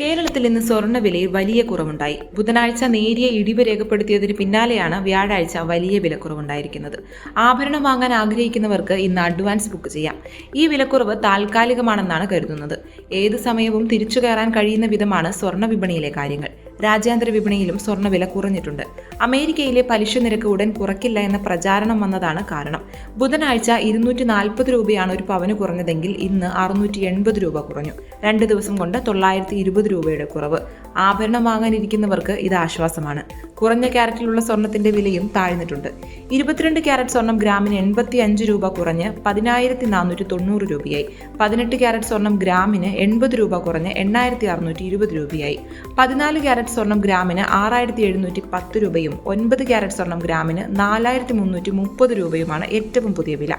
കേരളത്തിൽ ഇന്ന് സ്വർണവിലയിൽ വലിയ കുറവുണ്ടായി. ബുധനാഴ്ച നേരിയ ഇടിവ് രേഖപ്പെടുത്തിയതിന് പിന്നാലെയാണ് വ്യാഴാഴ്ച വലിയ വിലക്കുറവുണ്ടായിരിക്കുന്നത്. ആഭരണം വാങ്ങാൻ ആഗ്രഹിക്കുന്നവർക്ക് ഇന്ന് അഡ്വാൻസ് ബുക്ക് ചെയ്യാം. ഈ വിലക്കുറവ് താൽക്കാലികമാണെന്നാണ് കരുതുന്നത്. ഏത് സമയവും തിരിച്ചു കയറാൻ കഴിയുന്ന വിധമാണ് സ്വർണ വിപണിയിലെ കാര്യങ്ങൾ. രാജ്യാന്തര വിപണിയിലും സ്വർണവില കുറഞ്ഞിട്ടുണ്ട്. അമേരിക്കയിലെ പലിശ നിരക്ക് ഉടൻ കുറക്കില്ല എന്ന പ്രചാരണം വന്നതാണ് കാരണം. ബുധനാഴ്ച ഇരുന്നൂറ്റി നാൽപ്പത് രൂപയാണ് ഒരു പവന് കുറഞ്ഞതെങ്കിൽ ഇന്ന് അറുന്നൂറ്റി എൺപത് രൂപ കുറഞ്ഞു. രണ്ട് ദിവസം കൊണ്ട് തൊള്ളായിരത്തി ഇരുപത് രൂപയുടെ കുറവ്. ആഭരണം വാങ്ങാനിരിക്കുന്നവർക്ക് ഇത് ആശ്വാസമാണ്. കുറഞ്ഞ ക്യാരറ്റിലുള്ള സ്വർണത്തിന്റെ വിലയും താഴ്ന്നിട്ടുണ്ട്. ഇരുപത്തിരണ്ട് ക്യാരറ്റ് സ്വർണം ഗ്രാമിന് എൺപത്തി അഞ്ച് രൂപ കുറഞ്ഞ് പതിനായിരത്തി നാനൂറ്റി തൊണ്ണൂറ് രൂപയായി. പതിനെട്ട് ക്യാരറ്റ് സ്വർണം ഗ്രാമിന് എൺപത് രൂപ കുറഞ്ഞ് എണ്ണായിരത്തി അറുന്നൂറ്റി ഇരുപത് രൂപയായി. പതിനാല് ക്യാരറ്റ് സ്വർണം ഗ്രാമിന് ആറായിരത്തി എഴുന്നൂറ്റി പത്ത് രൂപയും ഒൻപത് ക്യാരറ്റ് സ്വർണം ഗ്രാമിന് നാലായിരത്തി മുന്നൂറ്റി മുപ്പത് രൂപയുമാണ് ഏറ്റവും പുതിയ വില.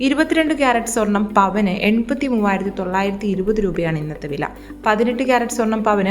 ഇരുപത്തിരണ്ട് ക്യാരറ്റ് സ്വർണം പവന് എൺപത്തി മൂവായിരത്തി തൊള്ളായിരത്തി ഇരുപത് രൂപയാണ് ഇന്നത്തെ വില. പതിനെട്ട് ക്യാരറ്റ് സ്വർണം പവന്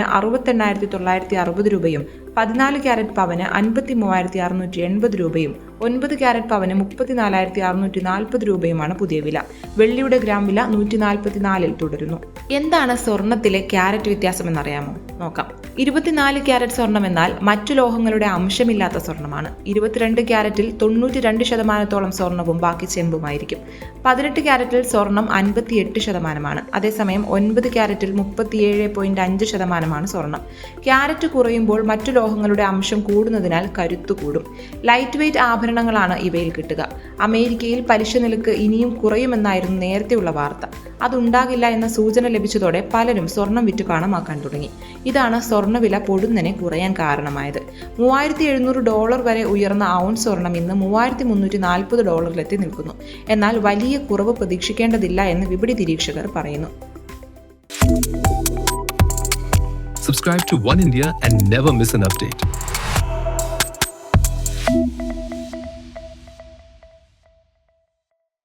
അറുപത്തെണ്ണായിരത്തി തൊള്ളായിരത്തി അറുപത് രൂപയും പതിനാല് ക്യാരറ്റ് പവന് അൻപത്തി മൂവായിരത്തി അറുന്നൂറ്റി എൺപത് രൂപയും ഒൻപത് ക്യാരറ്റ് പവന് മുപ്പത്തിനാലായിരത്തി അറുന്നൂറ്റി നാൽപ്പത് രൂപയുമാണ് പുതിയ വില. വെള്ളിയുടെ ഗ്രാം വില നൂറ്റി നാൽപ്പത്തി നാലിൽ തുടരുന്നു. എന്താണ് സ്വർണത്തിലെ ക്യാരറ്റ് വ്യത്യാസം എന്നറിയാമോ നോക്കാം. ഇരുപത്തിനാല് ക്യാരറ്റ് സ്വർണം എന്നാൽ മറ്റു ലോഹങ്ങളുടെ അംശമില്ലാത്ത സ്വർണമാണ് ഇരുപത്തിരണ്ട് ക്യാരറ്റിൽ തൊണ്ണൂറ്റി രണ്ട് ശതമാനത്തോളം സ്വർണവും ബാക്കി ചെമ്പുമായിരിക്കും. പതിനെട്ട് ക്യാരറ്റിൽ സ്വർണം അൻപത്തിയെട്ട് ശതമാനമാണ്. അതേസമയം ഒൻപത് ക്യാരറ്റിൽ മുപ്പത്തിയേഴ് പോയിന്റ് അഞ്ച് ശതമാനമാണ് സ്വർണം. ക്യാരറ്റ് കുറയുമ്പോൾ മറ്റു ലോഹങ്ങളുടെ അംശം കൂടുന്നതിനാൽ കരുത്തു കൂടും. ലൈറ്റ് വെയ്റ്റ് ആഭരണങ്ങളാണ് ഇവയിൽ കിട്ടുക. അമേരിക്കയിൽ പലിശ നിരക്ക് ഇനിയും കുറയുമെന്നായിരുന്നു നേരത്തെയുള്ള വാർത്ത. അതുണ്ടാകില്ല എന്ന സൂചന ലഭിച്ചതോടെ പലരും സ്വർണം വിറ്റ് പണമാക്കാൻ തുടങ്ങി. ഇതാണ് സ്വർണവില പൊടുന്നനെ കുറയാൻ കാരണമായത്. മൂവായിരത്തി എഴുന്നൂറ് ഡോളർ വരെ ഉയർന്ന ഔൺസ് സ്വർണം ഇന്ന് മൂവായിരത്തി മുന്നൂറ്റി നാൽപ്പത് ഡോളറിലെത്തി നിൽക്കുന്നു. എന്നാൽ വലിയ കുറവ് പ്രതീക്ഷിക്കേണ്ടതില്ല എന്ന് വിപണി നിരീക്ഷകർ പറയുന്നു. Subscribe to One India and never miss an update.